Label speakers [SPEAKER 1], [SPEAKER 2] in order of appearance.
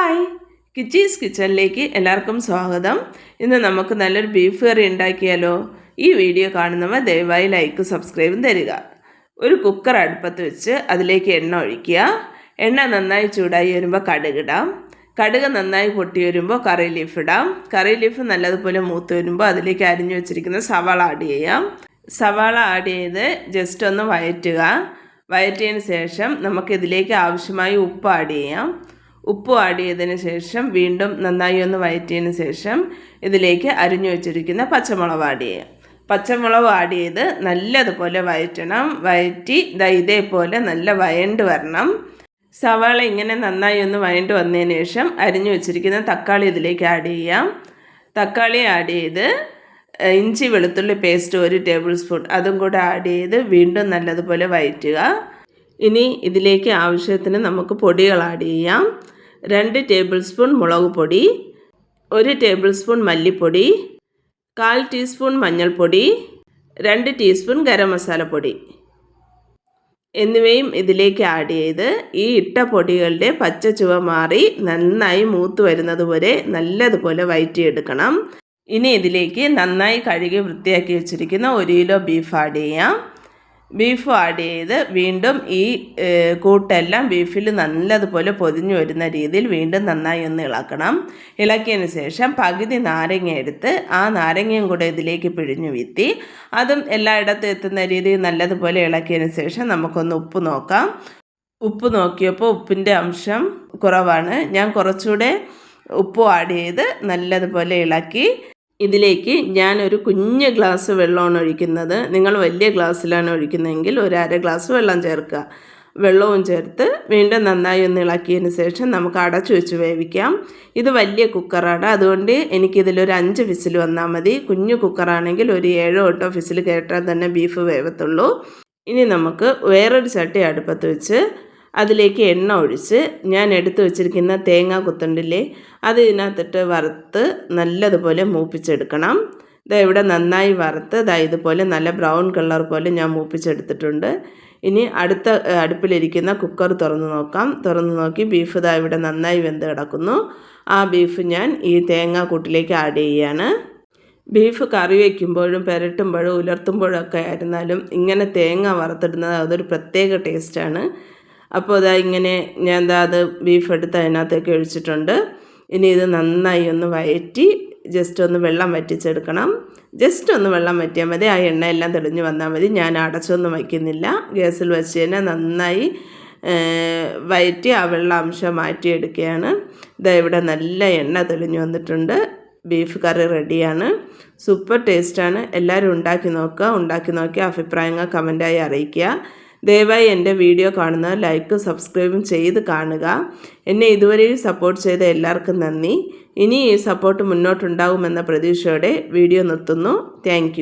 [SPEAKER 1] Hi കിച്ചീസ് കിച്ചണിലേക്ക് എല്ലാവർക്കും സ്വാഗതം. ഇന്ന് നമുക്ക് നല്ലൊരു ബീഫ് കറി ഉണ്ടാക്കിയാലോ? ഈ വീഡിയോ കാണുന്നവർ ദയവായി ലൈക്ക് സബ്സ്ക്രൈബും തരിക. ഒരു കുക്കർ അടുപ്പത്ത് വെച്ച് അതിലേക്ക് എണ്ണ ഒഴിക്കുക. എണ്ണ നന്നായി ചൂടായി വരുമ്പോൾ കടുകിടാം കടുക് നന്നായി പൊട്ടി വരുമ്പോൾ കറി ലീഫ് ഇടാം. കറി ലീഫ് നല്ലതുപോലെ മൂത്ത് വരുമ്പോൾ അതിലേക്ക് അരിഞ്ഞു വെച്ചിരിക്കുന്ന സവാള ആഡ് ചെയ്യാം. സവാള ആഡ് ചെയ്ത് ജസ്റ്റ് ഒന്ന് വയറ്റുക. വയറ്റിയതിന് ശേഷം നമുക്കിതിലേക്ക് ആവശ്യമായി ഉപ്പ് ആഡ് ചെയ്യാം. ഉപ്പ് ആഡ് ചെയ്തതിന് ശേഷം വീണ്ടും നന്നായി ഒന്ന് വയറ്റിയതിന് ശേഷം ഇതിലേക്ക് അരിഞ്ഞു വെച്ചിരിക്കുന്ന പച്ചമുളക് ആഡ് ചെയ്യാം. പച്ചമുളക് ആഡ് ചെയ്ത് നല്ലതുപോലെ വയറ്റണം. വയറ്റി ഇതേപോലെ നല്ല വയണ്ട് വരണം. സവാള ഇങ്ങനെ നന്നായി ഒന്ന് വയണ്ട് വന്നതിന് ശേഷം അരിഞ്ഞു വെച്ചിരിക്കുന്ന തക്കാളി ഇതിലേക്ക് ആഡ് ചെയ്യാം. തക്കാളി ആഡ് ചെയ്ത് ഇഞ്ചി വെളുത്തുള്ളി പേസ്റ്റ് ഒരു ടേബിൾ സ്പൂൺ അതും കൂടെ ആഡ് ചെയ്ത് വീണ്ടും നല്ലതുപോലെ വയറ്റുക. ഇനി ഇതിലേക്ക് ആവശ്യത്തിന് നമുക്ക് പൊടികൾ ആഡ് ചെയ്യാം. രണ്ട് ടേബിൾ സ്പൂൺ മുളക് പൊടി ഒരു ടേബിൾ സ്പൂൺ മല്ലിപ്പൊടി കാൽ ടീസ്പൂൺ മഞ്ഞൾപ്പൊടി രണ്ട് ടീസ്പൂൺ ഗരം മസാലപ്പൊടി എന്നിവയും ഇതിലേക്ക് ആഡ് ചെയ്ത് ഈ ഇട്ട പൊടികളുടെ പച്ച ചുവ മാറി നന്നായി മൂത്ത് വരുന്നത് വരെ നല്ലതുപോലെ വയറ്റിയെടുക്കണം. ഇനി ഇതിലേക്ക് നന്നായി കഴുകി വൃത്തിയാക്കി വെച്ചിരിക്കുന്ന ഒരു കിലോ ബീഫ് ആഡ് ചെയ്യാം. ബീഫ് ആഡ് ചെയ്ത് വീണ്ടും ഈ കൂട്ടെല്ലാം ബീഫിൽ നല്ലതുപോലെ പൊതിഞ്ഞു വരുന്ന രീതിയിൽ വീണ്ടും നന്നായി ഒന്ന് ഇളക്കണം. ഇളക്കിയതിന് ശേഷം പകുതി നാരങ്ങ എടുത്ത് ആ നാരങ്ങയും കൂടെ ഇതിലേക്ക് പിഴിഞ്ഞു വീത്തി അതും എല്ലായിടത്തും എത്തുന്ന രീതിയിൽ നല്ലതുപോലെ ഇളക്കിയതിന് ശേഷം നമുക്കൊന്ന് ഉപ്പ് നോക്കാം. ഉപ്പ് നോക്കിയപ്പോൾ ഉപ്പിന്റെ അംശം കുറവാണ്. ഞാൻ കുറച്ചുകൂടെ ഉപ്പ് ആഡ് ചെയ്ത് നല്ലതുപോലെ ഇളക്കി. ഇതിലേക്ക് ഞാൻ ഒരു കുഞ്ഞ് ഗ്ലാസ് വെള്ളമാണ് ഒഴിക്കുന്നത്. നിങ്ങൾ വലിയ ഗ്ലാസ്സിലാണ് ഒഴിക്കുന്നതെങ്കിൽ ഒരു അര ഗ്ലാസ് വെള്ളം ചേർക്കുക. വെള്ളവും ചേർത്ത് വീണ്ടും നന്നായി ഒന്ന് ഇളക്കിയതിന് ശേഷം നമുക്ക് അടച്ചു വെച്ച് വേവിക്കാം. ഇത് വലിയ കുക്കറാണ്. അതുകൊണ്ട് എനിക്കിതിലൊരു അഞ്ച് വിസിൽ വന്നാൽ മതി. കുഞ്ഞു കുക്കറാണെങ്കിൽ ഒരു ഏഴോ എട്ടോ വിസിൽ കേട്ടാൽ തന്നെ ബീഫ് വേവത്തുള്ളൂ. ഇനി നമുക്ക് വേറൊരു ചട്ടി അടുപ്പത്ത് വെച്ച് അതിലേക്ക് എണ്ണ ഒഴിച്ച് ഞാൻ എടുത്തു വെച്ചിരിക്കുന്ന തേങ്ങ കുത്തുണ്ടില്ലേ അത് ഇതിനകത്തിട്ട് വറുത്ത് നല്ലതുപോലെ മൂപ്പിച്ചെടുക്കണം. ഇതാ ഇവിടെ നന്നായി വറുത്ത് ഇതാ ഇതുപോലെ നല്ല ബ്രൗൺ കളർ പോലെ ഞാൻ മൂപ്പിച്ചെടുത്തിട്ടുണ്ട്. ഇനി അടുത്ത അടുപ്പിലിരിക്കുന്ന കുക്കർ തുറന്ന് നോക്കാം. തുറന്ന് നോക്കി ബീഫ് ഇതാ ഇവിടെ നന്നായി വെന്ത് കിടക്കുന്നു. ആ ബീഫ് ഞാൻ ഈ തേങ്ങ കൂട്ടിലേക്ക് ആഡ് ചെയ്യാണ്. ബീഫ് കറി വയ്ക്കുമ്പോഴും പുരട്ടുമ്പോഴും ഉലർത്തുമ്പോഴും ഒക്കെ ആയിരുന്നാലും ഇങ്ങനെ തേങ്ങ വറുത്തിടുന്നത് അതൊരു പ്രത്യേക ടേസ്റ്റാണ് അപ്പോൾ ഇതാ ഇങ്ങനെ ഞാൻ എന്താ അത് ബീഫ് എടുത്ത് അതിനകത്തേക്ക് ഒഴിച്ചിട്ടുണ്ട്. ഇനി ഇത് നന്നായി ഒന്ന് വയറ്റി ജസ്റ്റ് ഒന്ന് വെള്ളം വറ്റിച്ചെടുക്കണം. ജസ്റ്റ് ഒന്ന് വെള്ളം വറ്റിയാൽ മതി. ആ എണ്ണയെല്ലാം തെളിഞ്ഞ് വന്നാൽ മതി. ഞാൻ അടച്ചൊന്നും വയ്ക്കുന്നില്ല. ഗ്യാസിൽ വെച്ച് തന്നെ നന്നായി വയറ്റി ആ വെള്ളം അംശം മാറ്റിയെടുക്കുകയാണ്. ഇതാ ഇവിടെ നല്ല എണ്ണ തെളിഞ്ഞ് വന്നിട്ടുണ്ട്. ബീഫ് കറി റെഡിയാണ് സൂപ്പർ ടേസ്റ്റാണ് എല്ലാവരും ഉണ്ടാക്കി നോക്കുക. ഉണ്ടാക്കി നോക്കി അഭിപ്രായങ്ങൾ കമന്റായി അറിയിക്കുക. ദയവായി എന്റെ വീഡിയോ കാണുന്ന ലൈക്ക് സബ്സ്ക്രൈബും ചെയ്ത് കാണുക. എന്നെ ഇതുവരെയും സപ്പോർട്ട് ചെയ്ത എല്ലാവർക്കും നന്ദി. ഇനി ഈ സപ്പോർട്ട് മുന്നോട്ടുണ്ടാകുമെന്ന പ്രതീക്ഷയോടെ വീഡിയോ നിർത്തുന്നു. താങ്ക്